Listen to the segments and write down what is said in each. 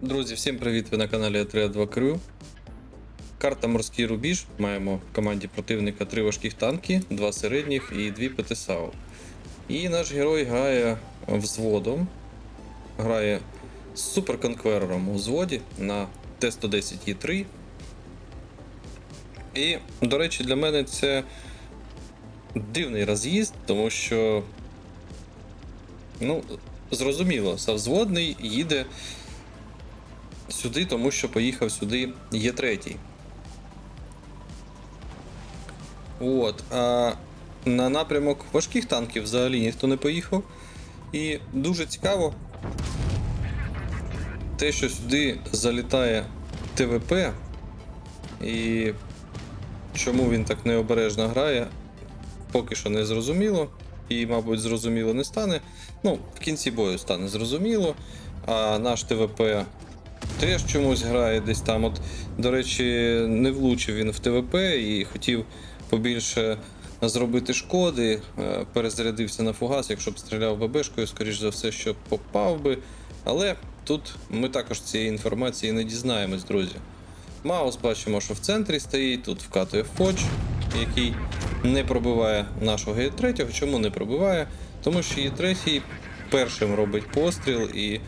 Друзі, всім привіт! Ви на каналі Атреа 2 Crew. Карта Морський рубіж. Маємо в команді противника три важких танки, два середніх і дві ПТСАУ. І наш герой грає взводом. Грає з суперконкверером у взводі на Т-110Е3. І, до речі, для мене це дивний роз'їзд, тому що. Ну, зрозуміло, совзводний їде сюди, тому що поїхав сюди є третій. От. А на напрямок важких танків взагалі ніхто не поїхав. І дуже цікаво те, що сюди залітає ТВП, і чому він так необережно грає, поки що не зрозуміло. І, мабуть, зрозуміло не стане. Ну, в кінці бою стане зрозуміло. А наш ТВП теж чомусь грає десь там. От, до речі, не влучив він в ТВП і хотів побільше зробити шкоди. е, Перезарядився на фугас, якщо б стріляв ББшкою, скоріш за все, що попав би. Але тут ми також цієї інформації не дізнаємось, друзі. Маус бачимо, що в центрі стоїть, тут вкатує Фоч, який не пробиває нашого Є3. Чому не пробиває? Тому що Є3 першим робить постріл, і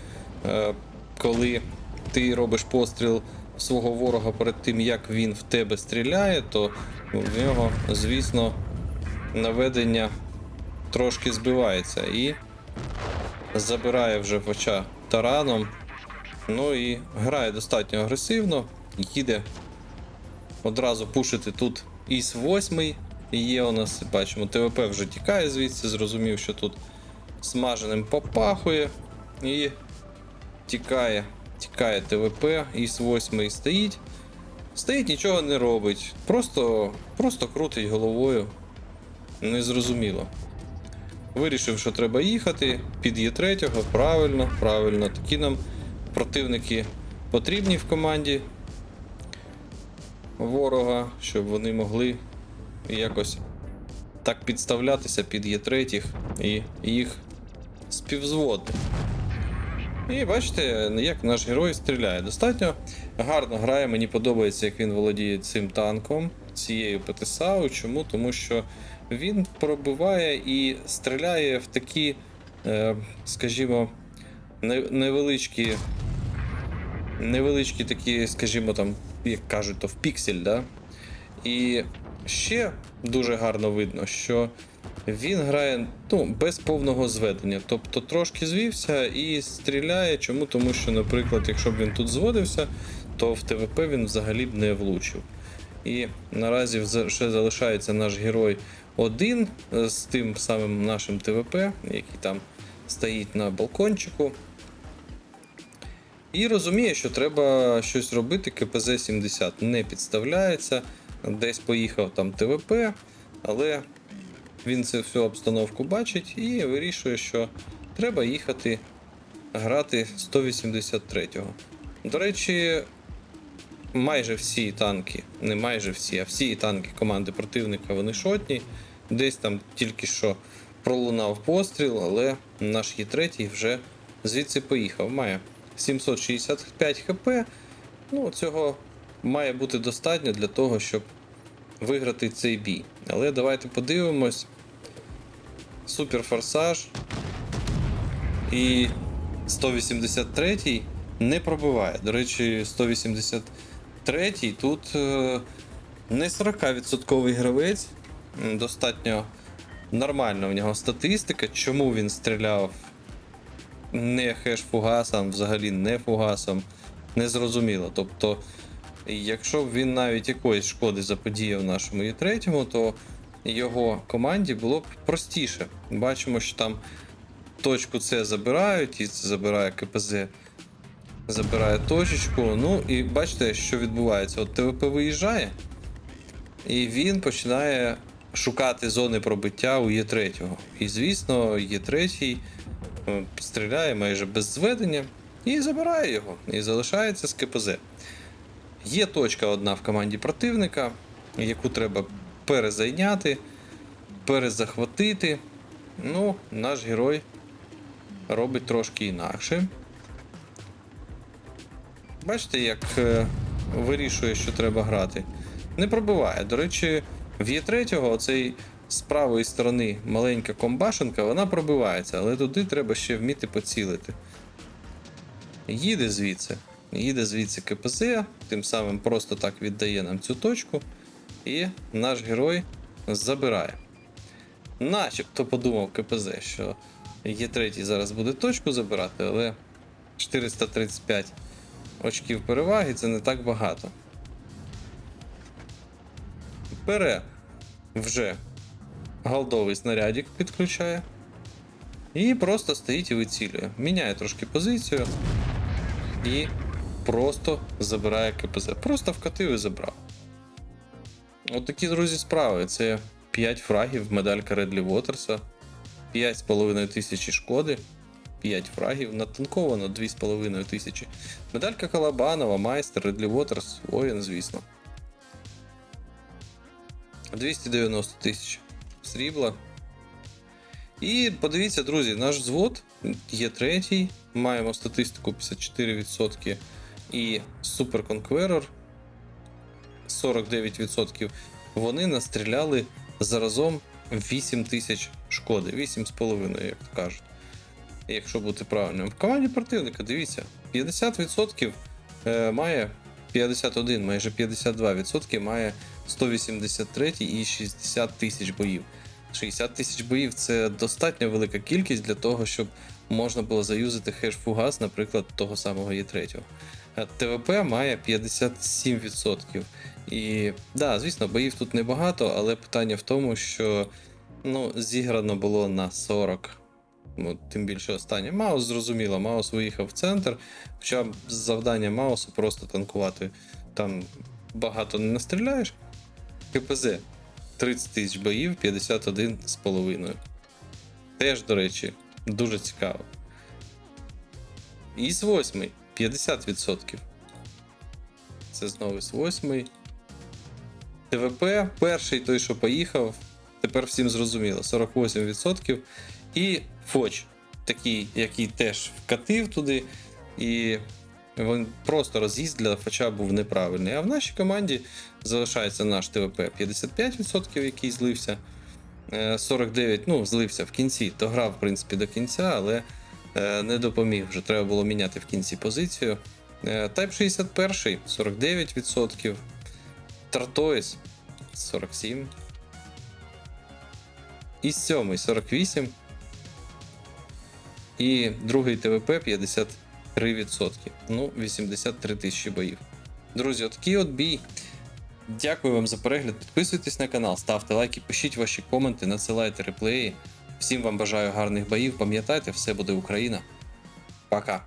е, коли ти робиш постріл свого ворога перед тим, як він в тебе стріляє, то в нього, звісно, наведення трошки збивається і забирає вже Фоча тараном. Ну і грає достатньо агресивно, їде одразу пушити тут іс 8 є у нас, бачимо, ТВП вже тікає звідси, зрозумів, що тут смаженим попахує і тікає, тікає ТВП, іс 8 стоїть. Стоїть, нічого не робить. Просто, просто крутить головою. Незрозуміло. Вирішив, що треба їхати під Є3, правильно, правильно. Такі нам противники потрібні в команді ворога, щоб вони могли якось так підставлятися під Є3 і їх співзводити. І бачите, як наш герой стріляє. Достатньо гарно грає. Мені подобається, як він володіє цим танком, цією ПТСАУ. Чому? Тому що він пробиває і стріляє в такі, е, скажімо, невеличкі, невеличкі такі, скажімо, там, як кажуть, то в піксель, да? І ще дуже гарно видно, що він грає ну, без повного зведення. Тобто трошки звівся і стріляє. Чому? Тому що, наприклад, якщо б він тут зводився, то в ТВП він взагалі б не влучив. І наразі ще залишається наш герой один е, з тим самим нашим ТВП, який там стоїть на балкончику. І розуміє, що треба щось робити. КПЗ-70 не підставляється, десь поїхав там ТВП, але він цю всю обстановку бачить і вирішує, що треба їхати грати 183-го. До речі, майже всі танки, не майже всі, а всі танки команди противника вони шотні. Десь там тільки що пролунав постріл, але наш Є3 вже звідси поїхав. Має 765 хп. Ну, цього має бути достатньо для того, щоб виграти цей бій. Але давайте подивимось. Супер форсаж. І 183 не пробиває. До речі, 183 тут е, не 40% гравець. Достатньо нормальна в нього статистика. Чому він стріляв не хеш-фугасом, взагалі не фугасом, незрозуміло. Тобто, якщо б він навіть якоїсь шкоди заподіяв нашому Є3, то його команді було б простіше. Бачимо, що там точку С забирають, і це забирає КПЗ, забирає точечку. Ну і бачите, що відбувається. От ТВП виїжджає, і він починає шукати зони пробиття у Є3. І звісно, Є3 е, стріляє майже без зведення і забирає його. І залишається з КПЗ. Є точка одна в команді противника, яку треба перезайняти, перезахватити. Ну, наш герой робить трошки інакше. Бачите, як е, вирішує, що треба грати. Не пробиває. До речі, в Є3 оцей з правої сторони маленька комбашенка, вона пробивається, але туди треба ще вміти поцілити. Їде звідси. Їде звідси КПЗ, тим самим просто так віддає нам цю точку, і наш герой забирає. Начебто подумав КПЗ, що Є3 зараз буде точку забирати, але 435 очків переваги це не так багато. Бере вже голдовий снарядик підключає. І просто стоїть і вицілює. Міняє трошки позицію. І просто забирає КПЗ. Просто вкатив і забрав. От такі, друзі, справи. Це 5 фрагів, медалька Редлі Вотерса, 5,5 тисячі шкоди, 5 фрагів, натанковано 2,5 тисячі. Медалька Калабанова, майстер, Редлі Вотерс, воїн, звісно. 290 тисяч срібла. І подивіться, друзі, наш взвод є третій. Маємо статистику 54% і Super Conqueror 49%. Вони настріляли заразом 8 тисяч шкоди, 8,5, як то кажуть. Якщо бути правильним. В команді противника, дивіться, 50% е, має 51, майже 52% має 183 і 60 тисяч боїв. 60 тисяч боїв це достатньо велика кількість для того, щоб можна було заюзати хеш-фугас, наприклад, того самого Є3. Е, ТВП має 57%. І да, звісно, боїв тут небагато, але питання в тому, що ну, зіграно було на 40. Ну, тим більше останнє. Маус зрозуміло, Маус виїхав в центр. Хоча завдання Маусу просто танкувати. Там багато не настріляєш. КПЗ 30 тисяч боїв, 51 з половиною. Теж, до речі, дуже цікаво. Іс 8 50%. Це знову 8. ТВП, перший той, що поїхав, тепер всім зрозуміло, 48%. І Фоч, такий, який теж вкатив туди, і він просто роз'їзд для Фоча був неправильний. А в нашій команді залишається наш ТВП 55%, який злився. Е, 49, ну, злився в кінці, то грав, в принципі, до кінця, але е, не допоміг. Вже треба було міняти в кінці позицію. Е, Type 61 49%. Тартоїс 47. І 7 48. І другий ТВП 53%. Ну, 83 тисячі боїв. Друзі, отакий от бій. Дякую вам за перегляд. Підписуйтесь на канал, ставте лайки, пишіть ваші коменти, надсилайте реплеї. Всім вам бажаю гарних боїв. Пам'ятайте, все буде Україна. Пока.